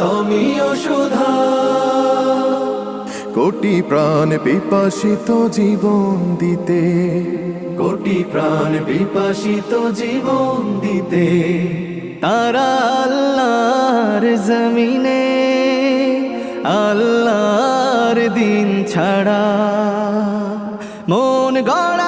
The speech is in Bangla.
তুমিও সুধা। কোটি প্রাণ বিপাসিত জীবন দিতে। কোটি প্রাণ বিপাসিত জীবন দিতে। তারা আল্লাহর জমিনে আল্লাহর দিন ছাড়া মন গড়া